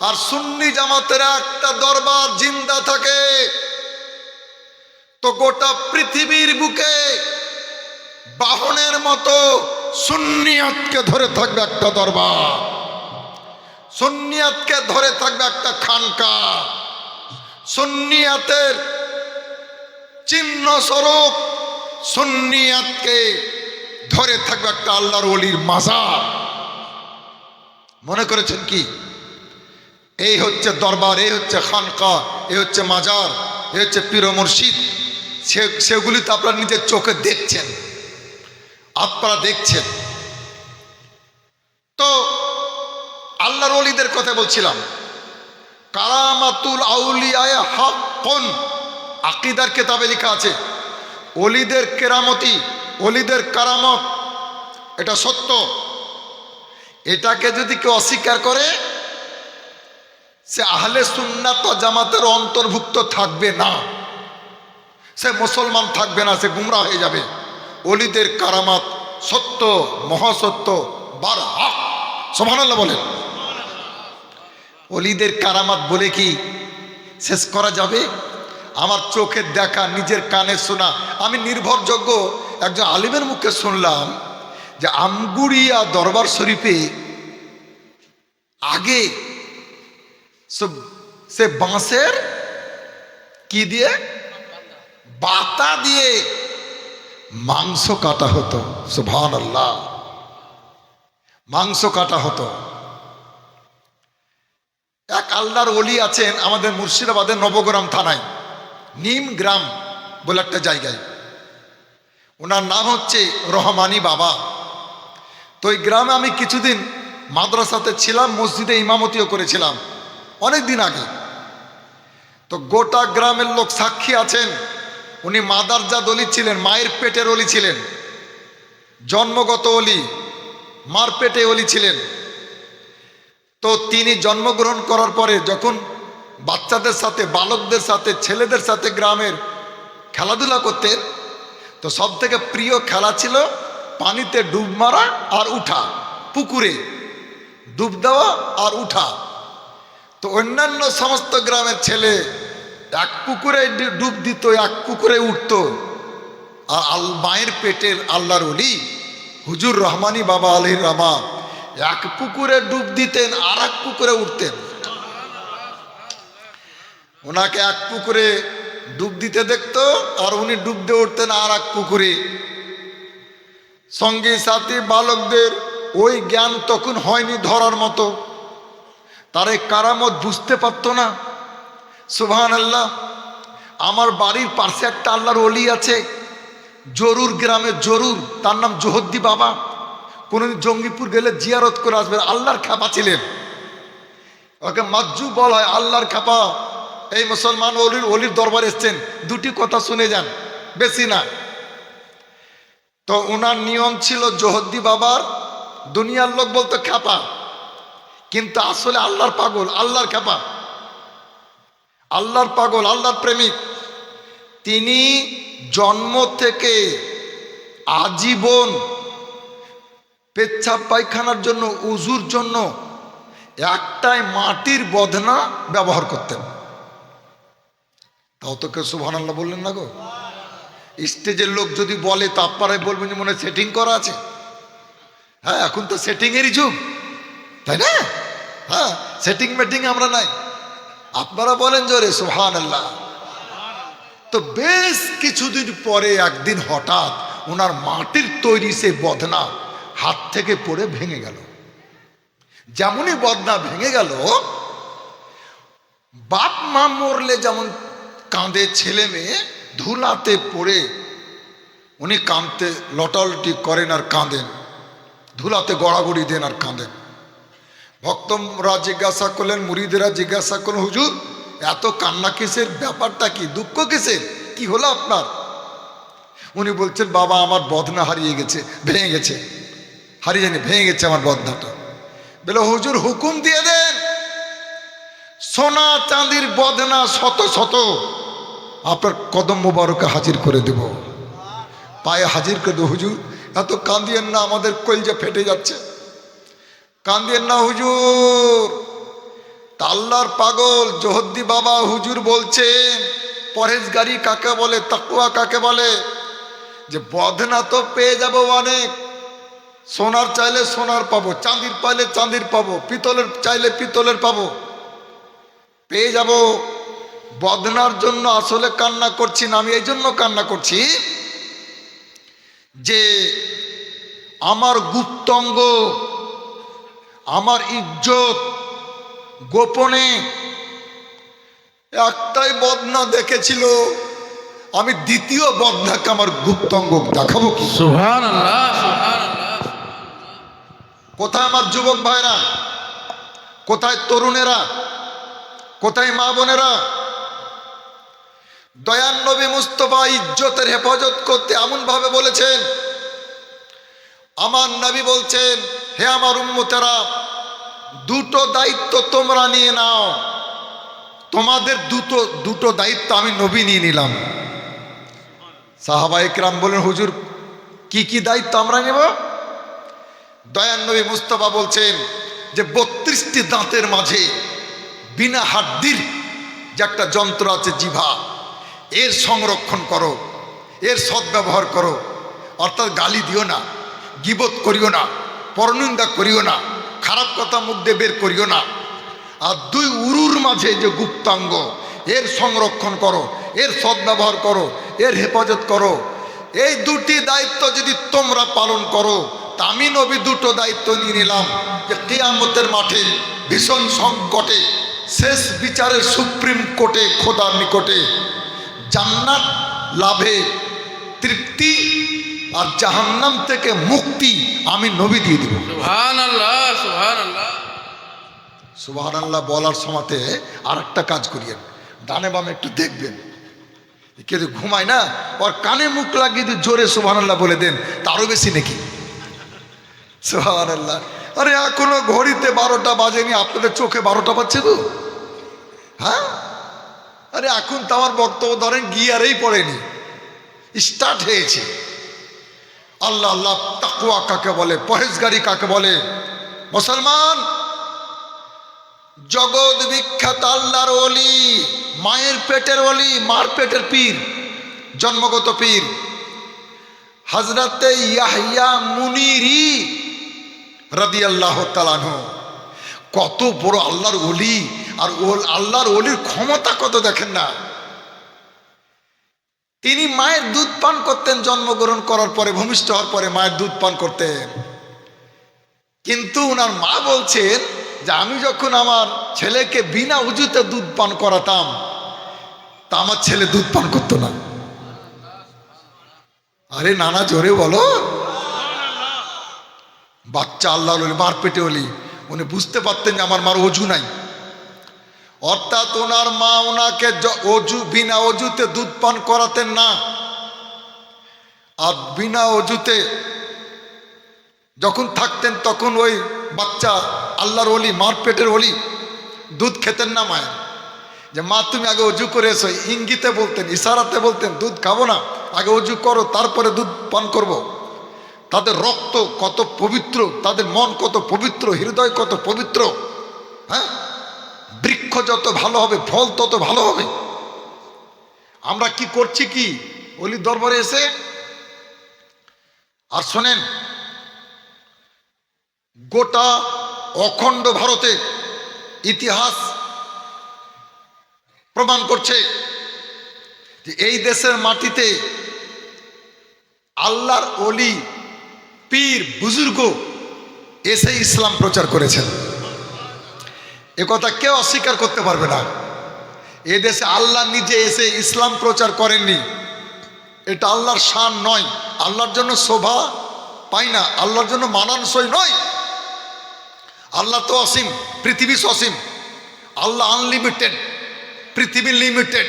আর সুন্নি জামাতের একটা দরবার জিন্দা থাকে। তো গোটা পৃথিবীর বুকে বাহনের মতো সুন্নিয়াতকে ধরে থাকবে একটা দরবার। সুন্নিয়াতকে ধরে থাকবে একটা খানকা। সুন্নিয়াতের চিহ্ন স্বরূপ সুন্নিয়াতকে ধরে থাকবে একটা আল্লাহর ওলির মাজার। মনে করেছেন কি? এই হচ্ছে দরবার, এই হচ্ছে খানকা, এই হচ্ছে মাজার, এই হচ্ছে পীর মুর্শিদ। সে, সেগুলি তো আপনারা নিজের চোখে দেখছেন, আপনারা দেখছেন। তো আল্লাহর অলিদের কথা বলছিলাম, কারামাতুল আউলিয়ায় হক কোন আকিদার কেতাবে লেখা আছে অলিদের কেরামতি অলিদের কারামত, এটা সত্য। এটাকে যদি কেউ অস্বীকার করে সে আহলে সুন্নাত জামাতের অন্তর্ভুক্ত থাকবে না। সে মুসলমান থাকবে না, সে গুমরা হয়ে যাবে। অলিদের কারামাত সত্য, মহাসত্য বার হক সোমানাল্লাহ বলেন। অলিদের কারামাত বলে কি শেষ করা যাবে? আমার চোখের দেখা, নিজের কানে শোনা। আমি নির্ভরযোগ্য। একজন আলিমের মুখে শুনলাম যে আমগুড়িয়া দরবার শরীফে আগে সে বাঁশের কি দিয়ে? বাতা দিয়ে মাংস কাটা হতো সুভান আল্লাহ মাংস কাটা হতো। এক আল্লাহর অলি আছেন আমাদের মুর্শিদাবাদের নবগ্রাম থানায়, নিম গ্রাম বলে একটা জায়গায়। ওনার নাম হচ্ছে রহমানি বাবা। তো ওই গ্রামে আমি কিছুদিন মাদ্রাসাতে ছিলাম, মসজিদে ইমামতিও করেছিলাম। অনেক দিন আগে। তো গোটা গ্রামের লোক সাক্ষী আছেন। উনি মাদারজাদ অলি ছিলেন, মায়ের পেটের অলি ছিলেন। জন্মগত অলি, মার পেটে অলি ছিলেন। তো তিনি জন্মগ্রহণ করার পরে যখন বাচ্চাদের সাথে, বালকদের সাথে, ছেলেদের সাথে গ্রামের খেলাধুলা করতেন, তো সব থেকে প্রিয় খেলা ছিল পানিতে ডুব মারা আর উঠা, পুকুরে ডুব দেওয়া আর উঠা। তো অন্যান্য সমস্ত গ্রামের ছেলে এক পুকুরে ডুব দিত, এক পুকুরে উঠত। আর আল মায়ের পেটের আল্লাহর অলি হুজুর রহমানি বাবা আলির রহমা এক পুকুরে ডুব দিতেন আর এক পুকুরে উঠতেন। ওনাকে এক পুকুরে ডুব দিতে দেখতো, আর উনি ডুব দিয়ে উঠতেন আর এক পুকুরে সঙ্গী সাথী, বালকদের ওই জ্ঞান তখন হয়নি ধরার মতো। তার এই কারামত বুঝতে পারতো না। সুবহান আল্লাহ আমার বাড়ির পাশে একটা আল্লাহর অলি আছে, জরুর গ্রামে জরুর, তার নাম জোহদ্দি বাবা। কোনোদিন জঙ্গিপুর গেলে জিয়ারত করে আসবেন আল্লাহর খাপা ছিলেন। ওকে মাজু বল হয়, আল্লাহর খাপা। এই মুসলমান অলির অলির দরবার এসছেন, দুটি কথা শুনে যান, বেশি না। তো ওনার নিয়ম ছিল জোহদ্দি বাবার, দুনিয়ার লোক বলতো খ্যাপা কিন্তু আসলে আল্লাহর পাগল, আল্লাহর খ্যাপা আল্লাহর পাগল, আল্লাহর প্রেমিক। তিনি জন্ম থেকে আজীবন পেচ্ছাপ পায়খানার জন্য, উজুর জন্য একটাই মাটির বদনা ব্যবহার করতেন। তাও তো কেউ সুবহান আল্লাহ বললেন না গো। স্টেজের লোক যদি বলে, তো বলবেন যে মনে সেটিং করা আছে। হ্যাঁ এখন তো সেটিংয়েরই যুগ। তাই না? হ্যাঁ সেটিং মেটিং আমরা নাই। আপনারা বলেন জোরে সুহান আল্লাহ তো বেশ কিছুদিন পরে একদিন হঠাৎ ওনার মাটির তৈরি সে বদনা হাত থেকে পড়ে ভেঙে গেল। যেমনই বদনা ভেঙে গেল, বাপ মা মরলে যেমন কাঁদে, ছেলে মেয়ে ধুলাতে পড়ে, উনি কাঁদতে লটালটি করেন আর কাঁদেন। ধুলাতে গড়াগড়ি দেন আর কাঁদেন। ভক্তরা জিজ্ঞাসা করলেন মুড়িদেরা জিজ্ঞাসা করলেন, হুজুর, এত কান্না কিসের? ব্যাপারটা কি? দুঃখ কিসের? কি হলো আপনার? উনি বলছেন, বাবা, আমার বদনা হারিয়ে গেছে, ভেঙে গেছে। হারিয়ে জানি ভেঙে গেছে আমার বদনাটা। বলে, হুজুর, হুকুম দিয়ে দেন। সোনা চাঁদির বদনা শত শত। আপনার কদম মোবারকে হাজির করে দেব। পায়ে হাজির করে দেবো, হুজুর। এত কাঁদিয়েন না, আমাদের কলজা ফেটে যাচ্ছে। কান্দিয়েন না হুজুর। তাল্লার পাগল, জহদ্দি বাবা হুজুর বলছে পরেশগারি কাকে বলে তাকুয়া কাকে বলে? যে বদনা তো পেয়ে যাব অনেক। সোনার চাইলে সোনার পাবো, চাঁদির পাইলে চাঁদির পাবো, পিতলের চাইলে পিতলের পাবো। পেয়ে যাব। বদনার জন্য আসলে কান্না করছি না, আমি এই জন্য কান্না করছি যে আমার গুপ্তঙ্গ আমার ইজ্জত গোপনে। একটাই বদনা দেখেছিল আমি দ্বিতীয় বদনাকে আমার গুপ্তঙ্গ দেখাবো কি? কোথায় আমার যুবক ভাইরা? কোথায় তরুণেরা? কোথায় মা বোনেরা? দয়ান নবী মুস্তফা ইজ্জতের হেফাজত করতে এমন ভাবে বলেছেন আমার নবী বলছেন হে আমার উম্মতেরা দুটো দায়িত্ব তোমরা নিয়ে নাও। তোমাদের দুটো দুটো দায়িত্ব আমি নবী নিয়ে নিলাম। সাহাবাইকরাম বলেন হুজুর, কি কি দায়িত্ব আমরা নেব? দয়ান নবী মুস্তফা বলছেন যে, বত্রিশটি দাঁতের মাঝে বিনা হাড্ডির যে একটা যন্ত্র আছে জিভা, এর সংরক্ষণ করো, এর সদ্ব্যবহার করো। অর্থাৎ গালি দিও না, গিবত করিও না, পরনিন্দা করিও না। খারাপ কথা মুখ দিয়ে বের করিও না। আর দুই উরুর মাঝে যে গুপ্তাঙ্গ, এর সংরক্ষণ করো, এর সদ্ব্যবহার করো, এর হেফাজত করো। এই দুটি দায়িত্ব যদি তোমরা পালন করো, তা আমি নবী দুটো দায়িত্ব নিয়ে নিলাম যে কেয়ামতের মাঠে ভীষণ সংকটে, শেষ বিচারের সুপ্রিম কোর্টে, খোদার নিকটে জান্নাত লাভে তৃপ্তি আর জাহান্নাম থেকে মুক্তি আমি নবী দিয়ে দিব। সুবাহান আল্লাহ বলার সময়তে আর একটা কাজ করিয়েন ডানে বামে একটু দেখবেন। কেউ ঘুমায় না ওর কানে মুখ লাগিয়ে যদি জোরে সুবাহান আল্লাহ বলে দেন তারও বেশি নাকি? সুবাহান আল্লাহ আরে এখনও ঘড়িতে বারোটা বাজেনি আপনাদের চোখে বারোটা বাজছে তো হ্যাঁ? আরে এখন তো আমার বক্তব্য ধরেন গিয়ারেই পড়েনি স্টার্ট হয়েছে। আল্লাহ আল্লাহ তাকুয়া কাকে বলে? পরেশগারি কাকে বলে? মুসলমান, জগৎ বিখ্যাত আল্লাহর অলি মায়ের পেটের অলি মার পেটের পীর, জন্মগত পীর। হজরতে ইয়াহিয়া মুনিরি রাদি আল্লাহ তালানহ কত বড় আল্লাহর অলি আর আল্লাহর অলির ক্ষমতা কত দেখেন না? তিনি মায়ের দুধ পান করতেন, জন্মগ্রহণ করার পরে, ভূমিষ্ঠ হওয়ার পরে মায়ের দুধ পান করতেন। কিন্তু ওনার মা বলছেন যে, আমি যখন আমার ছেলেকে বিনা উজুতে দুধ পান করাতাম, তা আমার ছেলে দুধ পান করতো না। আরে নানা জোরে বলো। বাচ্চা আল্লাহ মার পেটে হলি উনি বুঝতে পারতেন যে, আমার মার অজু নাই। অর্থাৎ ওনার মা ওনাকে অজু, বিনা অজুতে দুধ পান করাতেন না। আর বিনা অজুতে যখন থাকতেন তখন ওই বাচ্চা, আল্লাহর অলি মার পেটের অলি দুধ খেতেন না মায়ের। যে, মা, তুমি আগে অজু করে এসো। ইঙ্গিতে বলতেন, ইশারাতে বলতেন, দুধ খাব না, আগে অজু করো, তারপরে দুধ পান করব। তাদের রক্ত কত পবিত্র, তাদের মন কত পবিত্র, হৃদয় কত পবিত্র হ্যাঁ? বৃক্ষ যত ভালো হবে, ফল তত ভালো হবে। আমরা কি করছি কি? অলি দরবারে এসে, আর শোনেন, গোটা অখণ্ড ভারতে ইতিহাস প্রমাণ করছে যে এই দেশের মাটিতে আল্লাহর অলি, পীর, বুজুর্গ এসে ইসলাম প্রচার করেছেন। কথা কেউ অস্বীকার করতে পারবে না। এ দেশে আল্লাহ নিজে এসে ইসলাম প্রচার করেননি। এটা আল্লাহর শান নয়। আল্লাহর জন্য শোভা পাই না। আল্লাহর জন্য মানানসই নয়। আল্লাহ তো অসীম, পৃথিবী সসীম। আল্লাহ আনলিমিটেড পৃথিবী লিমিটেড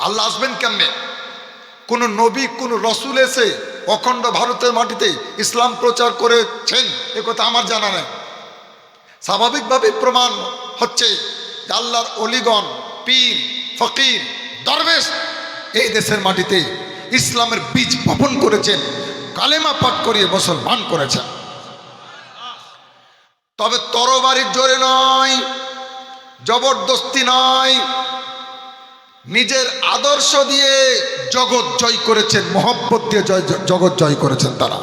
আল্লাহ আসবেন কেমনে? কোন নবী, কোন রসুল এসে অখণ্ড ভারতের মাটিতে ইসলাম প্রচার করেছেন? এ কথা আমার জানা নেই। স্বাভাবিকভাবে প্রমাণ হচ্ছে আল্লাহর অলিগণ, পীর, ফকির, দরবেশ এই দেশের মাটিতে ইসলামের বীজ বপন করেছেন, কালেমা পাঠ করিয়ে মুসলমান করেছেন। তবে তরবারির জোরে নয়, জবরদস্তি নয়, নিজের আদর্শ দিয়ে জগৎ জয় করেছেন, মহব্বত দিয়ে জয় জগৎ জয় করেছেন তারা।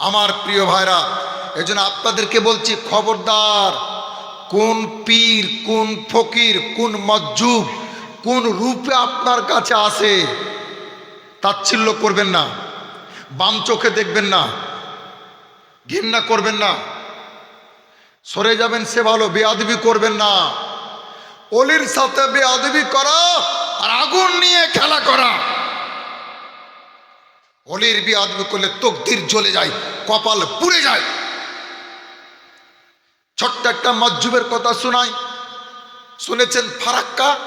আমার প্রিয় ভাইরা এজন্য আপনাদেরকে বলছি, খবরদার, কোন পীর, কোন ফকির, কোন মজ্জুব, কোন রূপে আপনার কাছে আসে, তাচ্ছিল্য করবেন না, বাম চোখে দেখবেন না, ঘৃণা করবেন না, সরে যাবেন সে ভালো, বেয়াদবি করবেন না, অলির সাথে বেয়াদবি করা আর আগুন নিয়ে খেলা করা। অলির বেয়াদবি করলে তকদির জ্বলে যায়, কপাল পুড়ে যায়। ছোট্ট একটা মজ্জুবের কথা শোনাই। শুনেছেন ফারাক্কা?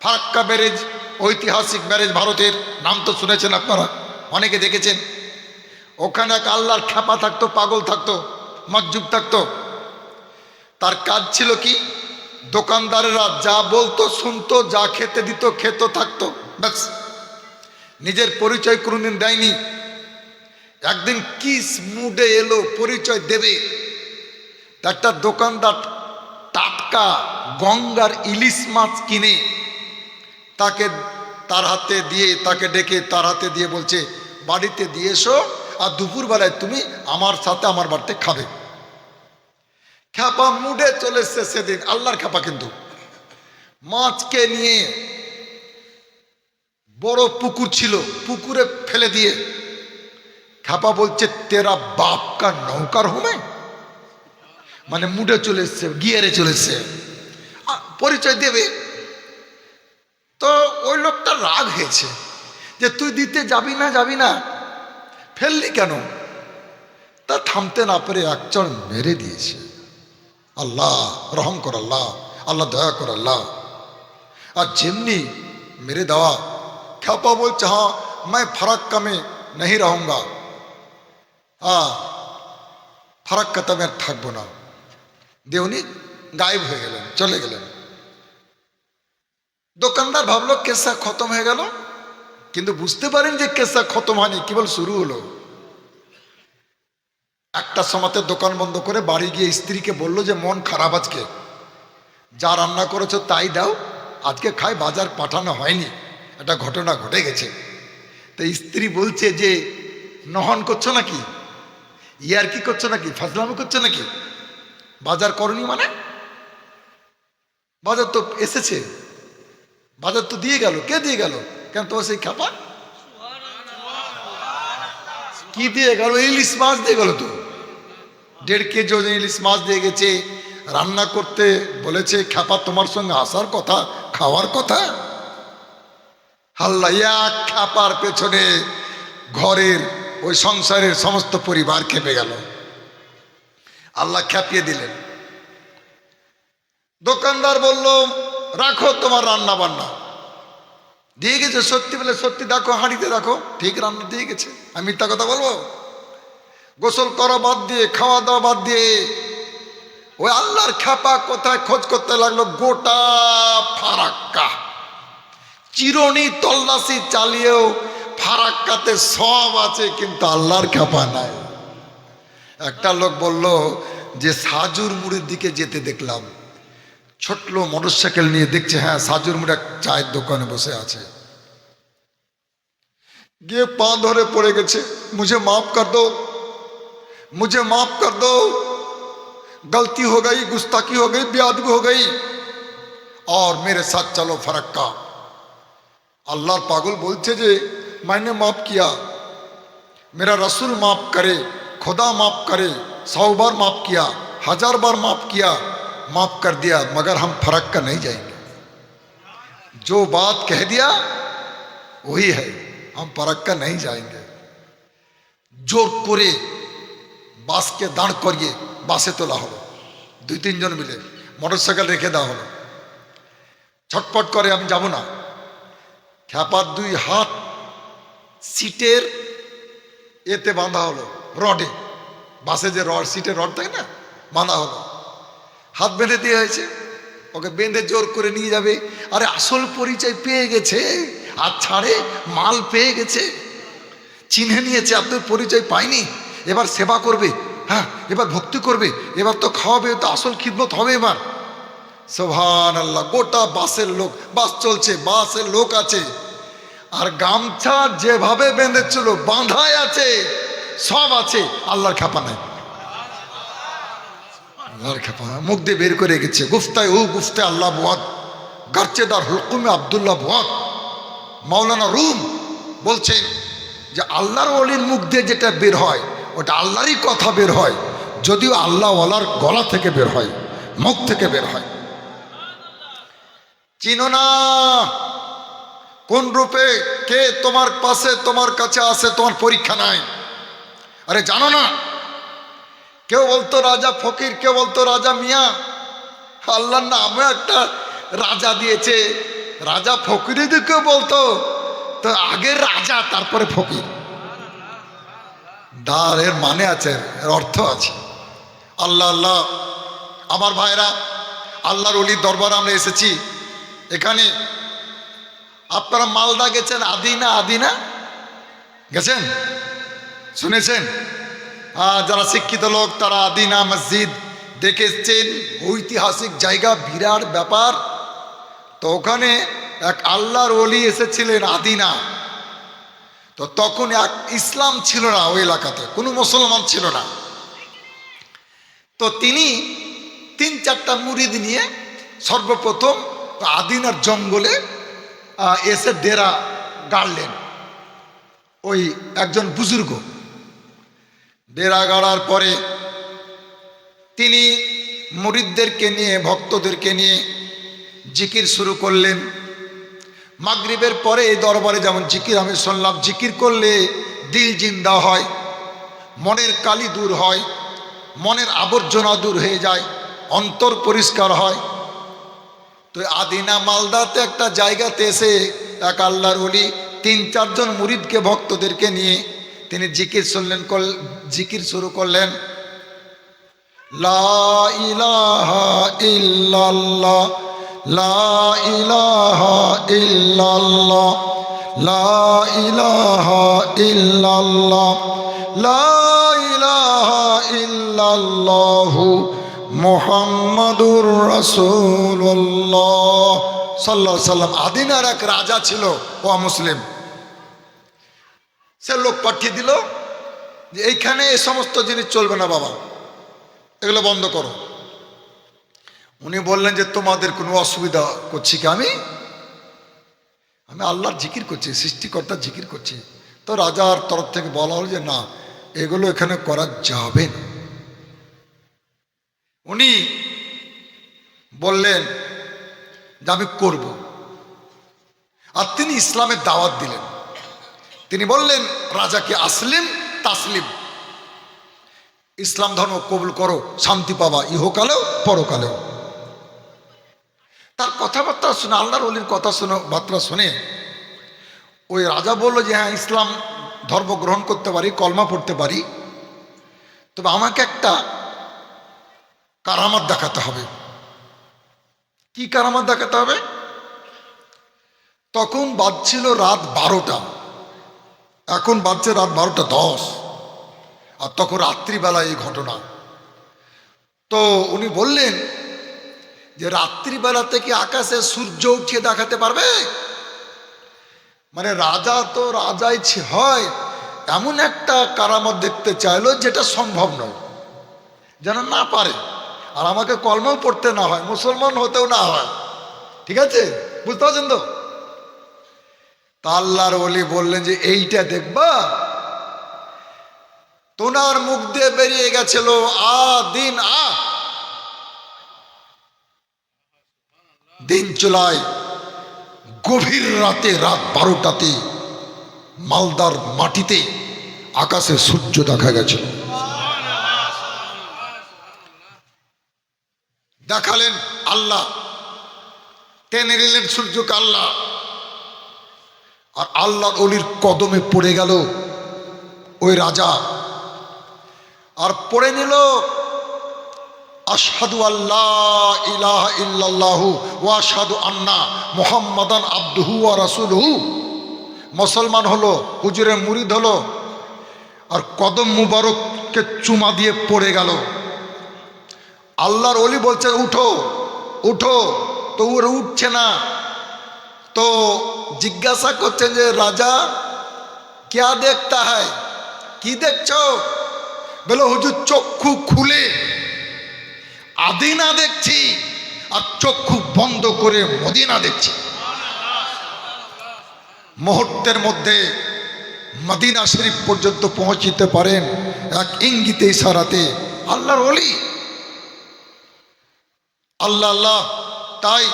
ফারাক্কা ব্যারেজ ঐতিহাসিক ব্যারেজ ভারতের, নাম তো শুনেছেন আপনারা, অনেকে দেখেছেন। ওখানে এক আল্লাহর খ্যাপা থাকতো, পাগল থাকতো, মজ্জুব থাকতো। তার কাজ ছিল কি? দোকানদারেরা যা বলতো, শুনতো, যা খেতে দিত, খেত, থাকতো, ব্যাস। নিজের পরিচয় কোনোদিন দেয়নি। একদিন কিস মুডে এলো, পরিচয় দেবে। একটা দোকানদার টাটকা গঙ্গার ইলিশ মাছ কিনে তাকে তার হাতে দিয়ে, তাকে ডেকে তার হাতে দিয়ে বলছে, বাড়িতে দিয়ে এসো আর দুপুরবেলায় তুমি আমার সাথে আমার বাড়িতে খাবে। খ্যাপা মুডে চলে এসছে সেদিন, আল্লাহর খ্যাপা কিন্তু। মাছকে নিয়ে বড় পুকুর ছিল, পুকুরে ফেলে দিয়ে খ্যাপা বলছে, তেরা বাপ কা নৌকার হোমে মানে মুডে চলে এসছে গিয়ারে চলে এসছে আ, পরিচয় দেবে তো ওই লোকটা রাগ হয়েছে যে তুই দিতে যাবি না যাবি না ফেললি কেন তা থামতে না পেরে একজন মেরে দিয়েছে আল্লাহ রহম কর আল্লাহ আল্লাহ দয়া কর আল্লাহ আর যেমনি মেরে দেওয়া খ্যাপা বলছে হ্যাঁ मैं फरक्का में नहीं रहूंगा হ্যাঁ ফারাক্কাতে আমি আর থাকবো না দিয়ে উনি গায়েব হয়ে গেলেন, চলে গেলেন। দোকানদার ভাবলো, কেসা খতম হয়ে গেল? কিন্তু বুঝতে পারেন যে কেসা খতম হয়নি, কেবল শুরু হলো। একটা সময়তে দোকান বন্ধ করে বাড়ি গিয়ে স্ত্রীকে বলল যে, মন খারাপ আজকে। যা রান্না করেছ তাই দাও, আজকে খাই বাজার পাঠানো হয়নি। একটা ঘটনা ঘটে গেছে। তো স্ত্রী বলছে যে, নহন করছ নাকি? ইয়ার কি করছ নাকি? ফাজলামি করছ নাকি? বাজার করনি মানে? বাজার তো এসেছে। বাজার তো দিয়ে গেল। কে দিয়ে গেল? কেন তোমার সেই খাপা? কি দিয়ে গেল? ইলিশ মাছ দিয়ে গেল তো। দেড় কেজি ওজন ইলিশ মাছ দিয়ে গেছে। রান্না করতে বলেছে, খাপা তোমার সঙ্গে আসার কথা, খাওয়ার কথা? হাল্লা এক খাপার পেছনে ঘরের ওই সংসারের সমস্ত পরিবার খেপে গেল। আল্লাহ খ্যাপিয়ে দিলেন। দোকানদার বলল, রাখো তোমার রান্না বান্না দিয়ে গেছে, সত্যি বলে, সত্যি দেখো, হাঁড়িতে দেখো, ঠিক রান্না দিয়ে গেছে। আমি মিথ্যা কথা বলব? গোসল করা বাদ দিয়ে, খাওয়া দাওয়া বাদ দিয়ে। ওই আল্লাহর খ্যাপা কোথায়, খোঁজ করতে লাগল, গোটা ফারাক্কা। চিরনি তল্লাশি চালিয়েও ফারাক্কাতে সব আছে, কিন্তু আল্লাহর খ্যাপা নাই। একটা লোক বলল যে সাজুর মুড়ির দিকে যেতে দেখলাম ছোট্ট মোটরসাইকেল নিয়ে দেখছে হ্যাঁ সাজুর মুড়ে এক চায়ের দোকানে বসে আছে গিয়ে পা ধরে পড়ে গেছে মুঝে মাফ কর দো मुझे माफ कर दो गलती हो गई गुस्ताखी हो गई बेअदबी हो गई और मेरे साथ चलो फरक्का अल्लाह पागल बोलते जे मैंने माफ किया मेरा रसूल माफ करे खुदा माफ करे सौ बार माफ किया हजार बार माफ किया माफ कर दिया मगर हम फरक्का नहीं जाएंगे जो बात कह दिया वही है हम फरक्का नहीं जाएंगे জোর করে বাসকে দাঁড় করিয়ে বাসে তোলা হলো দুই তিনজন মিলে মোটরসাইকেল রেখে দেওয়া হলো ছটপট করে আমি যাব না খ্যাপার দুই হাত সিটের এতে বাঁধা হলো রডে। বাসে যে রড, সিটে রড থাকে না, বাঁধা হলো। হাত বেঁধে দিয়ে হয়েছে। ওকে বেঁধে জোর করে নিয়ে যাবে। আরে আসল পরিচয় পেয়ে গেছে। আর ছাড়ে মাল পেয়ে গেছে। চিনে নিয়েছে, আপনার পরিচয় পায়নি। এবার সেবা করবে। হ্যাঁ এবার ভক্তি করবে। এবার তো খাওয়াবে, তো আসল খিদমত হবে এবার। সোভান আল্লাহ গোটা বাসের লোক, বাস চলছে, বাসের লোক আছে। আর গামছা যেভাবে বেঁধেছিল, বাঁধাই আছে। সব আছে, আল্লাহর খাপা নাই। আল্লাহর খাপা মুখ দিয়ে বের করে গেছে। গুফতায় ও গুফতে আল্লাহ বুয়াদ গার্চেদার হুকুমে আবদুল্লাহ বুয়াদ মাওলানা রুম বলছেন যে, আল্লাহর অলির মুখ দিয়ে যেটা বের হয়, ওটা আল্লাহরই কথা বের হয়। যদিও আল্লাহ ওয়ালার গলা থেকে বের হয়, মুখ থেকে বের হয়। চিনো না। কোন রূপে কে তোমার পাশে, তোমার কাছে আসে তোমার পরীক্ষা নাই। আরে জানো না, কেউ বলতো রাজা ফকির, কেউ বলতো রাজা মিয়া। আল্লাহর নামে একটা রাজা দিয়েছে। রাজা ফকির কেউ বলতো, তো আগে রাজা, তারপরে ফকির। দার এর মানে আছে, এর অর্থ আছে। আল্লাহ আল্লাহ, আমার ভাইরা, আল্লাহর অলির দরবারে আমরা এসেছি। এখানে আপনারা মালদা গেছেন, আদিনা আদিনা? গেছেন? শুনেছেন? যারা শিক্ষিত লোক, তারা আদিনা মসজিদ দেখে এসছেন ঐতিহাসিক জায়গা, বিরাট ব্যাপার। তো ওখানে এক আল্লাহর অলি এসেছিলেন আদিনা। তো তখন এক ইসলাম ছিল না ওই এলাকাতে, কোনো মুসলমান ছিল না। তো তিনি তিন চারটা মুরিদ নিয়ে সর্বপ্রথম আদিনার জঙ্গলে এসে ডেরা গাড়লেন। ওই একজন বুজুর্গ। ডেরা গাড়ার পরে তিনি মুরিদদেরকে নিয়ে, ভক্তদেরকে নিয়ে জিকির শুরু করলেন। মাগরিবের পরে এই দরবারে যেমন জিকির, আমি শুনলাম, জিকির করলে দিল জিন্দা হয়, মনের কালি দূর হয়, মনের আবর্জনা দূর হয়ে যায়, অন্তর পরিষ্কার হয়। তো আদিনা মালদাতে একটা জায়গাতে এসে এক আল্লাহর অলি তিন চারজন মুরিদকে, ভক্তদেরকে নিয়ে তিনি জিকির শুনলেন জিকির শুরু করলেন। লা ইলাহা লা লা লা ইলাহা মুহাম্মাদুর আলাইহি সাল্লাম, আদিনার এক রাজা ছিল, ও মুসলিম। সে লোক পাঠিয়ে দিল যে এইখানে এই সমস্ত জিনিস চলবে না বাবা। এগুলো বন্ধ করো। উনি বললেন যে, তোমাদের কোনো অসুবিধা করছি কি আমি? আমি আল্লাহর জিকির করছি, সৃষ্টিকর্তার জিকির করছি। তো রাজার তরফ থেকে বলা হলো যে, না, এগুলো এখানে করা যাবে না। উনি বললেন যে, আমি করব। আর তিনি ইসলামের দাওয়াত দিলেন। তিনি বললেন, রাজাকে আসলিম তাসলিম। ইসলাম ধর্ম কবুল করো, শান্তি পাবা, ইহকালেও, পরকালেও। তার কথাবার্তা শুনে, আল্লাহর অলির কথা শুনে, বার্তা শুনে, ওই রাজা বলল যে হ্যাঁ ইসলাম ধর্ম গ্রহণ করতে পারি, কলমা পড়তে পারি, তবে আমাকে একটা কারামাত দেখাতে হবে। কি কারামাত দেখাতে হবে? তখন বাজছিল রাত বারোটা। এখন বাজছে রাত বারোটা দশ। আর তখন রাত্রিবেলা এই ঘটনা। তো উনি বললেন যে, রাত্রিবেলা থেকে আকাশে সূর্য উঠিয়ে দেখাতে পারবে? মানে রাজা তো রাজাই হয়। এমন একটা কারামত দেখতে চাইলো যেটা সম্ভব নয়। যেন না পারে। আর আমাকে কলমাও পড়তে না হয়, মুসলমান হতেও না হয়। ঠিক আছে? বুঝতে পারছেন তো? তা আল্লাহর ওলি বললেন যে, এইটা দেখবা? তোনার মুখ দিয়ে বেরিয়ে গেছিল আ দিন আ। দিন চলায় গভীর রাতে, রাত বারোটাতে, মালদার মাটিতে, আকাশে সূর্য দেখা গেছিল দেখালেন আল্লাহ, টেনে নিলেন সূর্যকে আল্লাহ। আর আল্লাহর অলির কদমে পড়ে গেল ওই রাজা। আর পড়ে নিল আসাদু আল্লাহ ইল্লাল্লাহু ওয়া আশহাদু আন্না মুহাম্মাদান আবদুহু ওয়া রাসূলুহু। মুসলমান হলো, হুজুরের মুরিদ হলো, আর কদম মুবারককে চুমা দিয়ে পড়ে গেল। আল্লাহর অলি বলছে, উঠো উঠো তো উঠছে না। তো জিজ্ঞাসা করছেন যে, রাজা, ক্যা দেখতা হয় কি দেখছ? বলে, হুজুর, চক্ষু খুলে। আদিনা দেখছি আর চক্ষু বন্ধ করে মদিনা দেখছি। মুহূর্তের মধ্যে মদিনা শরীফ পর্যন্ত পৌঁছিতে পারেন এক ইঙ্গিতে, ইশারাতে আল্লাহর অলি আল্লাহ আল্লাহ, তাই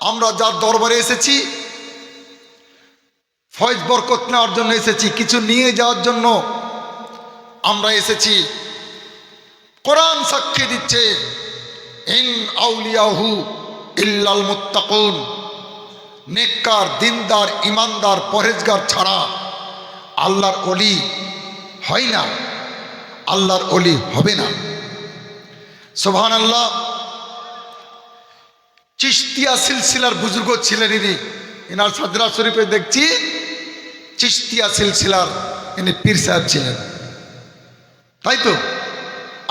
আমরা যার দরবারে এসেছি, ফয়েজ বরকত নেওয়ার জন্য এসেছি, কিছু নিয়ে যাওয়ার জন্য আমরা এসেছি। কোরআন সাক্ষী দিচ্ছে, ইন আউলিয়াহু ইল্লাল মুত্তাকুন নেককার, দিনদার, ইমানদার পরেজগার ছাড়া আল্লাহর অলি হয় না, আল্লাহর অলি হবে না। সোভান আল্লাহ চিস্তিয়া সিলসিলার বুজুর্গ ছিলেন ইনি। এনার সাদরা শরীফে দেখছি চিস্তিয়া সিলসিলার ইনি পীর সাহেব ছিলেন। তাই তো?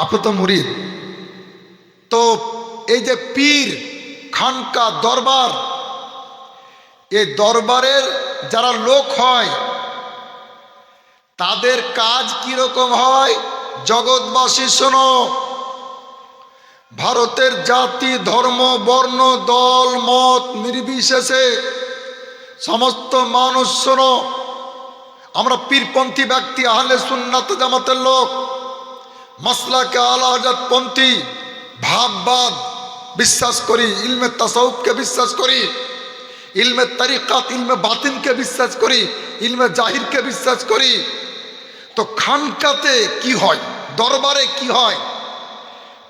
আপনি তো মুরিদ। তো এই যে পীর খানকা দরবার এই দরবারের যারা লোক হয়, তাদের কাজ কীরকম হয়? জগৎবাসী শোনো ভারতের জাতি, ধর্ম, বর্ণ, দল, মত নির্বিশেষে সমস্ত মানুষ, শোনো, আমরা পীরপন্থী ব্যক্তি, আহলে সুন্নাত জামাতের লোক, মাসলাকে আলা হজরত পন্থী, ভাববাদ বিশ্বাস করি, ইলমে তাসাউফকে বিশ্বাস করি, ইলমে তারিকাত, ইলমে বাতিনকে বিশ্বাস করি, ইলমে জাহিরকে বিশ্বাস করি। তো খানকাতে কি হয়? দরবারে কি হয়?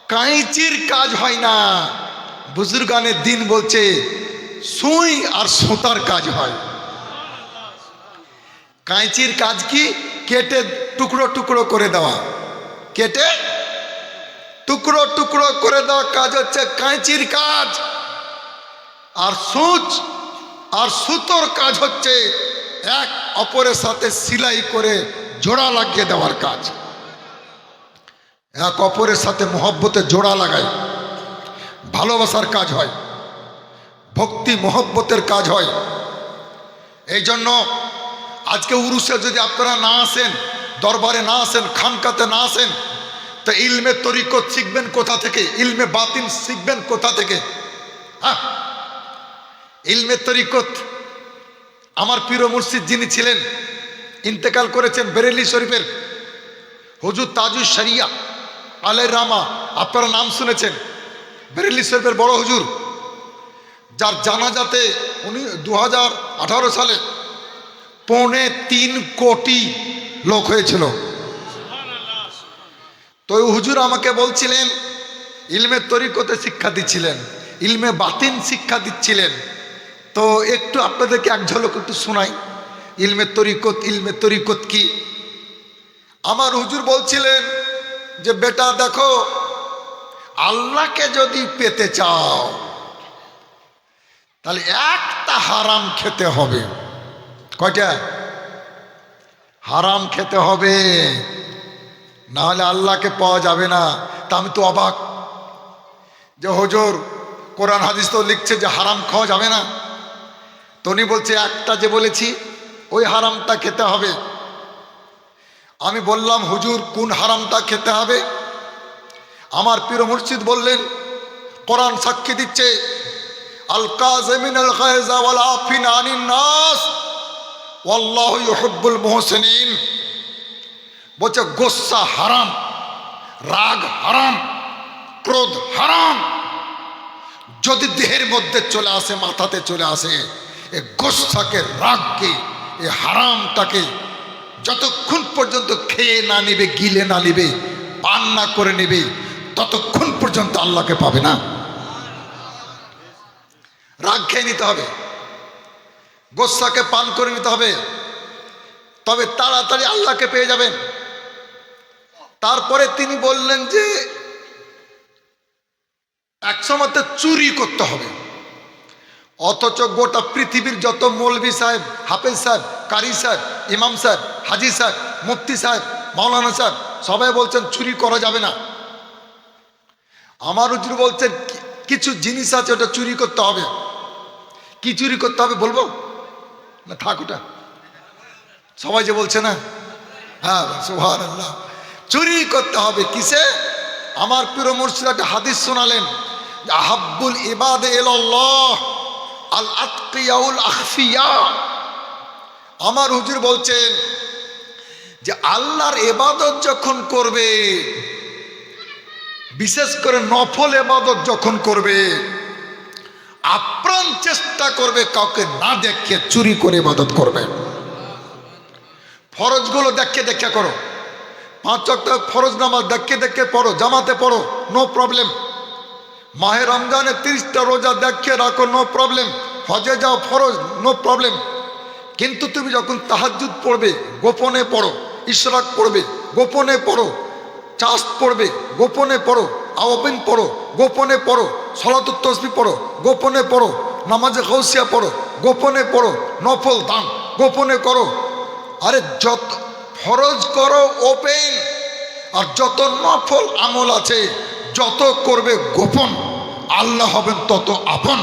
কাঁচির কাজ হয় না। বুজুর্গানের দিন বলছে, সুই আর সুতার কাজ হয়। কাঁচির কাজ কি? কেটে টুকরো টুকরো করে দেওয়া। কেটে টুকরো টুকরো করে দেওয়া কাজ হচ্ছে কাঁচির কাজ। আর সূচ আর সুতোর কাজ হচ্ছে এক অপরের সাথে সিলাই করে জোড়া লাগিয়ে দেওয়ার কাজ। এক অপরের সাথে মোহব্বতে জোড়া লাগায়। ভালোবাসার কাজ হয়। ভক্তি মহব্বতের কাজ হয়। এই জন্য আজকে উরুসে যদি আপনারা না আসেন, দরবারে না আসেন, খানকাতে না আসেন, তো ইলমে তরিকত শিখবেন কোথা থেকে? ইলমে বাতিন শিখবেন কোথা থেকে? হ্যাঁ? ইলমে তরিকত, আমার প্রিয় মুর্শিদ যিনি ছিলেন, ইন্তেকাল করেছেন বেরেলি শরীফের হুজুর তাজুর শরিয়া। আলের রামা, আপনারা নাম শুনেছেন। বেরেলি শরীফের বড় হুজুর, যার জানাজাতে উনি দু হাজার আঠারো সালে পৌনে তিন কোটি লোক হয়েছিল। তো হুজুর আমাকে বলছিলেন, ইলমে তরিকতে শিক্ষা দিচ্ছিলেন, ইলমে বাতিন শিক্ষা দিচ্ছিলেন। তো একটু আপনাদেরকে এক ঝলক একটু শোনাই, ইলমে তরিকত ইলমে তরিকত কি? আমার হুজুর বলছিলেন যে বেটা দেখো, আল্লাহকে যদি পেতে চাও, তাহলে একটা হারাম খেতে হবে। কয়টা? হারাম খেতে হবে। না হলে আল্লাহকে পাওয়া যাবে না। তা আমি তো অবাক। যে হজুর, কোরআন হাদিস তো লিখছে যে হারাম খাওয়া যাবে না। তো উনি বলছে, একটা যে বলেছি, ওই হারামটা খেতে হবে। আমি বললাম, হুজুর, কোন হারামটা খেতে হবে? আমার প্রিয় মুর্শিদ বললেন, কোরআন সাক্ষী দিচ্ছে আল কাজিমিন আল ওয়াল আফিন আনিন নাস, ওয়াল্লাহু ইউহিব্বুল মুহসিনিন। বলছে, গোসা হারাম, রাগ হারাম, ক্রোধ হারাম। যদি দেহের মধ্যে চলে আসে, মাথাতে চলে আসে, এ গোসাকে, রাগকে, এ হারামটাকে যতক্ষণ পর্যন্ত খেয়ে না নেবে, গিলে না নেবে, পান না করে নেবে, ততক্ষণ পর্যন্ত আল্লাহকে পাবে না। রাগ খেয়ে নিতে হবে। গোসাকে পান করে নিতে হবে। তবে তাড়াতাড়ি আল্লাহকে পেয়ে যাবেন। তারপরে তিনি বললেন যে একসময়তে চুরি করতে হবে। অথচ গোটা পৃথিবীর যত মৌলবি সাহেব, হাফেজ সাহেব, কারি সাহেব, ইমাম সাহেব হাজি সাহেব মুফতি সাহেব মাওলানা সাহেব সবাই বলছেন চুরি করা যাবে না। আমার হুজুর বলছেন কিছু জিনিস আছে, ওটা চুরি করতে হবে। কি চুরি করতে হবে বলব? না, থাক সবাই যে বলছে না? হ্যাঁ চুরি করতে হবে কিসে? আমার প্রিয় মুর্শিদ একটা হাদিস শোনালেন, আহাব্বুল ইবাদ আল আতকিয়াউল আখফিয়া আমার হুজুর বলছেন যে আল্লাহর এবাদত যখন করবে, বিশেষ করে নফল এবাদত যখন করবে, আপ্রাণ চেষ্টা করবে কাউকে না দেখে চুরি করে ইবাদত করবে। ফরজগুলো দেখে দেখে করো। পাঁচ একটা ফরজ নামাজ দেখে দেখে পড়ো, জামাতে পড়ো নো প্রবলেম মাহে রমজানে তিরিশটা রোজা দেখে রাখো নো প্রবলেম হজে যাও, ফরজ নো প্রবলেম কিন্তু তুমি যখন তাহাজুদ পড়বে, গোপনে পড়ো। ইশরাক পড়বে, গোপনে পড়ো চাষ পড়বে, গোপনে পড়ো, আওয়াবিন পড়ো, গোপনে পড়ো, সলাতুত তসবি পড়ো, গোপনে পড়ো, নামাজে কৌশিয়া পড়ো, গোপনে পড়ো, নফল দান, গোপনে করো। আরে যত ফরজ করো ওপেন, আর যত নফল আমল আছে, যত করবে গোপন, আল্লাহ হবেন তত আপন।